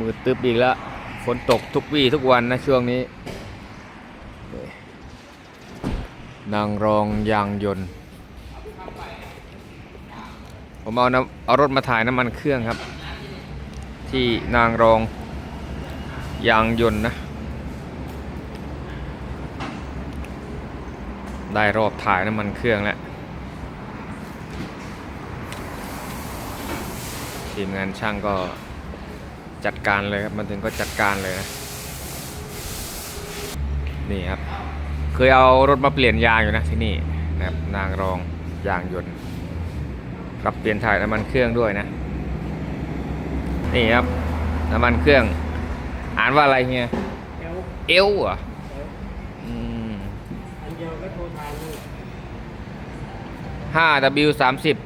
มืดตึบอีกแล้วฝนตกทุกวี่ทุกวันนะช่วงนี้ นางรองยางยนต์ ผมเอาน้ำเอารถมาถ่ายน้ำมันเครื่องครับ ที่นางรองยางยนต์นะ ได้รอบถ่ายน้ำมันเครื่องแล้วทีมงานช่างก็ จัดการเลยครับมันถึงก็จัดการเลยนะนี่ครับ เคยเอารถมาเปลี่ยนยางอยู่นะที่นี่นะครับนางรองยางยนต์ปรับเปลี่ยนถ่ายน้ำมันเครื่องด้วยนะ นี่ครับน้ำมันเครื่อง อ่านว่าอะไรเฮียเอลเอลเหรออืมอันเดียวก็โทรทานเลยห้า W สามสิบ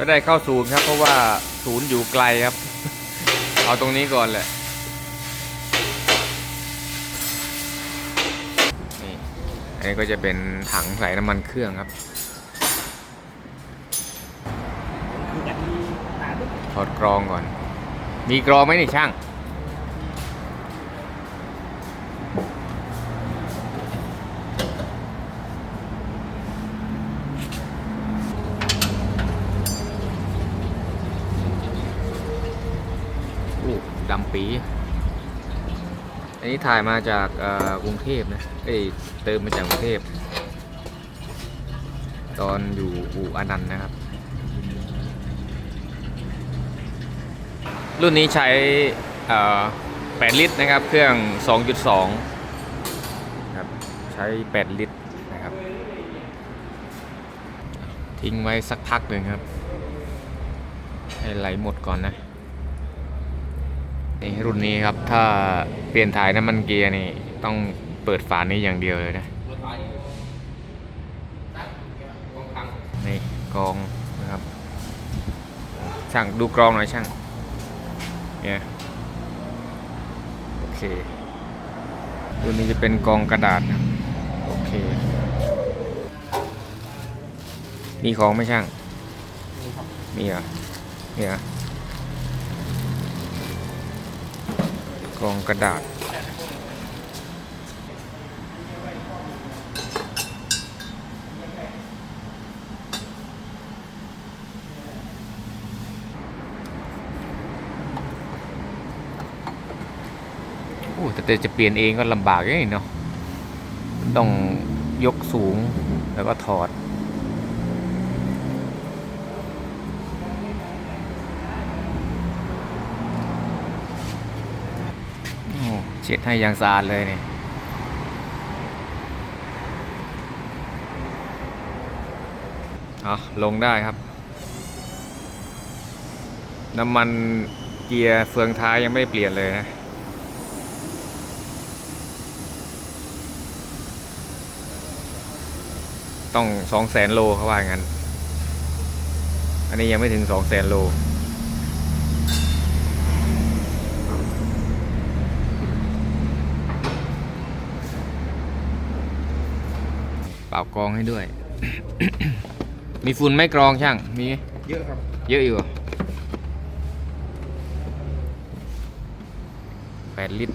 ก็ได้เข้าศูนย์ครับ เพราะว่าศูนย์อยู่ไกลครับ เอาตรงนี้ก่อนแหละนี่อันนี้ก็จะเป็นถังใส่น้ำมันเครื่องครับถอดกรองก่อน มีกรองไหมนี่ช่าง ปีอันนี้ถ่ายมาจากกรุงเทพนะ เอ้ยเติมมาจากกรุงเทพ ตอนอยู่อู่อนันต์นะครับ รุ่นนี้ใช้8ลิตรนะครับ เครื่อง 2.2ครับ ใช้ 8 ลิตรนะครับ ทิ้งไว้สักพักหนึ่งครับ ให้ไหลหมดก่อนนะ นี่รุ่นนี้ครับถ้าเปลี่ยนถ่ายน้ำมันเกียร์นี่ต้องเปิดฝานี้อย่างเดียวเลยนะนี่กองนะครับช่างดูกรองหน่อยช่างเนี่ยโอเคตัวนี้จะเป็นกองกระดาษนะโอเคมีของไหม่ช่างมีเหรอเนี่ย กองกระดาษ โอ้แต่จะเปลี่ยนเองก็ลำบากองเนาะต้องยกสูงแล้วก็ถอด เช็ดให้อยางสะอาดเลยเนี่ยเอลงได้ครับ น้ำมันเกียร์เฟืองท้ายยังไม่ได้เปลี่ยนเลยนะต้องสองแสนโลเขาว่างั้น อันนี้ยังไม่ถึงสองแสนโล่ากรองให้ด้วย มีฝุ่นไม่กรองช่าง มีเยอะครับ เยอะอยู่แปดลิตร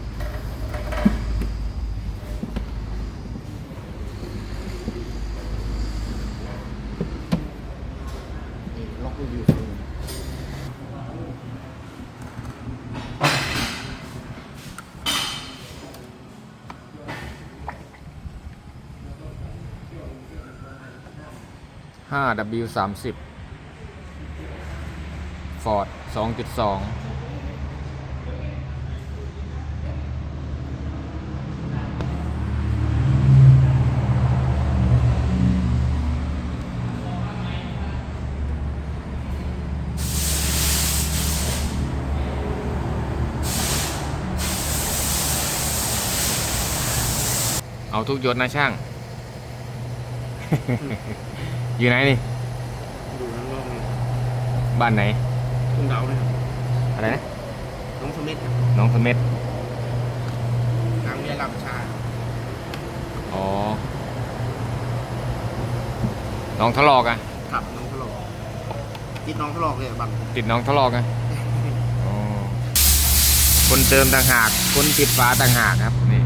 ล็อกไว้อยู่ 5 W 30 Ford 2.2เอาทุกยศนะช่าง อยู่ไหนนี่ดูนั่นรอบนึงบ้านไหนคุณดาวเลยครับอะไรนะน้องสมิธน้องสเม็ดนางเมียลำชาอ๋อน้องทะลอกอะขับน้องทะลอกติดน้องทะลอกเลยบังติดน้องทะลอกอะอ๋อคนเติมต่างหาก คนติดฝาต่างหากครับ นี่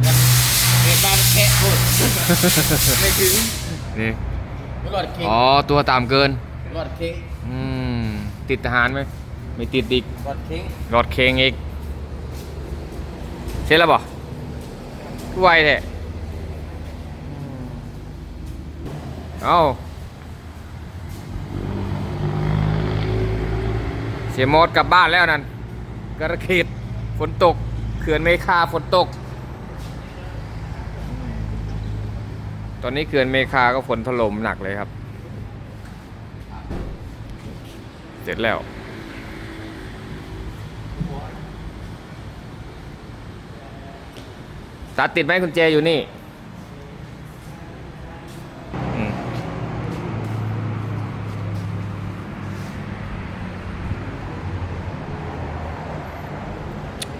เหตุการณ์แค่โคตรไม่ถึง นี่ รอดเค้งอ๋อตัวต่ำเกิน รอดเค้งอืมติดทหารไหมไม่ติดอีกรอดเค้งรถเคงอีกเสร็จแล้วบ่ไวแท้เอาเสียโมดกลับบ้านแล้วนั่นกระขีดฝนตกเขื่อนเมคาฝนตก ตอนนี้เขื่อนเมคาก็ฝนถล่มหนักเลยครับ เสร็จแล้ว ตัดติดไหมกุญแจอยู่นี่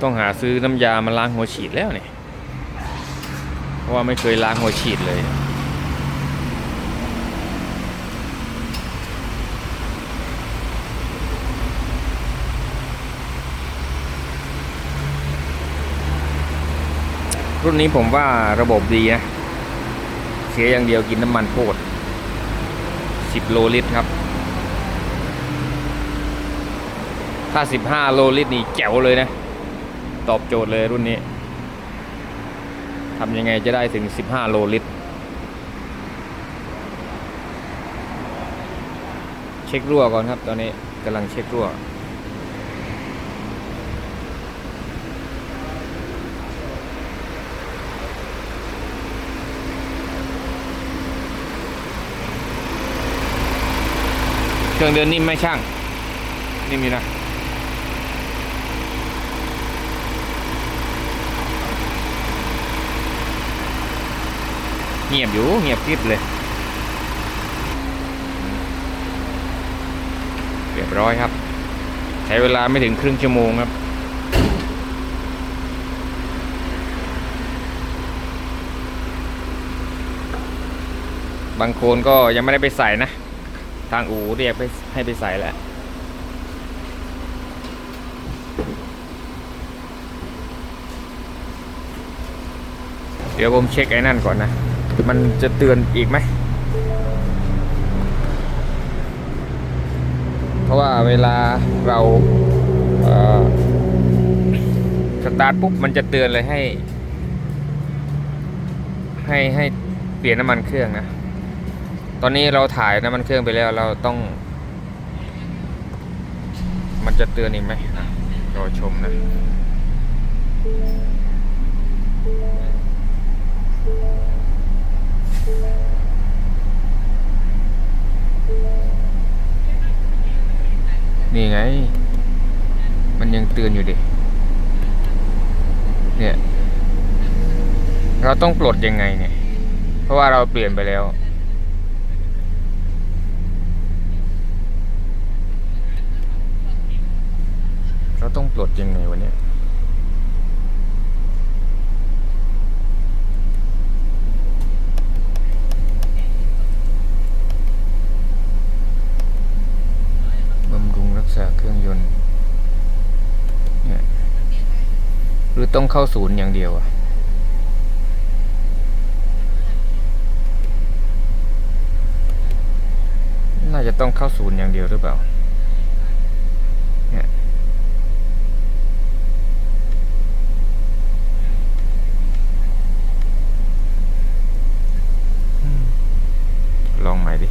ต้องหาซื้อน้ำยามาล้างหัวฉีดแล้วเนี่ย เพราะว่าไม่เคยล้างหัวฉีดเลย รุ่นนี้ผมว่าระบบดีนะเสียอย่างเดียวกินน้ำมันโพด10 โลลิตรครับ ถ้า 15 โลลิตรนี่แจ๋วเลยนะ ตอบโจทย์เลยรุ่นนี้ทำยังไงจะได้ถึง 15 โลลิตร เช็ครั่วก่อนครับ ตอนนี้กำลังเช็ครั่ว เครื่องเดินนิ่มไหมช่าง นิ่มอยู่นะเงียบอยู่เงียบกริบเลย เรียบร้อยครับ ใช้เวลาไม่ถึงครึ่งชั่วโมงครับ บางโคนก็ยังไม่ได้ไปใส่นะ ทางอูเรียกไปให้ไปใส่แหละเดี๋ยวผมเช็คไอ้นั่นก่อนนะ มันจะเตือนอีกไหม เพราะว่าเวลาเราเสตาร์ทปุ๊บมันจะเตือนเลยให้ ให้ให้เปลี่ยนน้ำมันเครื่องนะ ตอนนี้เราถ่ายน้ำมันเครื่องไปแล้วเราต้อง มันจะเตือนอีกไหมรอชมนะนี่ไง มันยังเตือนอยู่ดิ เนี่ย เราต้องปลดยังไงเนี่ย เพราะว่าเราเปลี่ยนไปแล้ว เราต้องปลดยังไงวะเนี่ยบำรุงรักษาเครื่องยนต์เนี่ยหรือต้องเข้าศูนย์อย่างเดียวอะน่าจะต้องเข้าศูนย์อย่างเดียวหรือเปล่า เนี่ย ลองใหม่ ดิ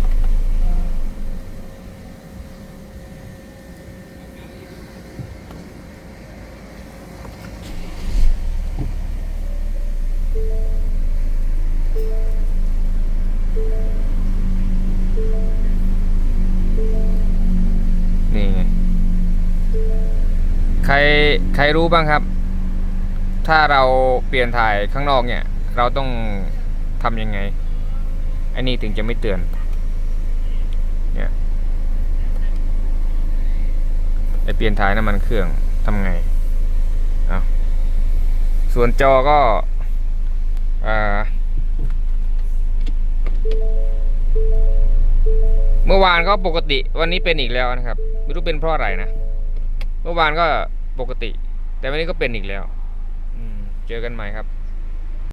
นี่ไง ใคร ใครรู้บ้างครับ ถ้าเราเปลี่ยนถ่ายข้างนอกเนี่ย เราต้องทำยังไงอันนี้ถึงจะไม่เตือน เนี่ย ไปเปลี่ยนถ่ายน้ำมันเครื่องทำไงส่วนจอก็เมื่อวานก็ปกติวันนี้เป็นอีกแล้วนะครับ ไม่รู้เป็นเพราะอะไรนะ เมื่อวานก็ปกติ แต่วันนี้ก็เป็นอีกแล้วเจอกันใหม่ครับ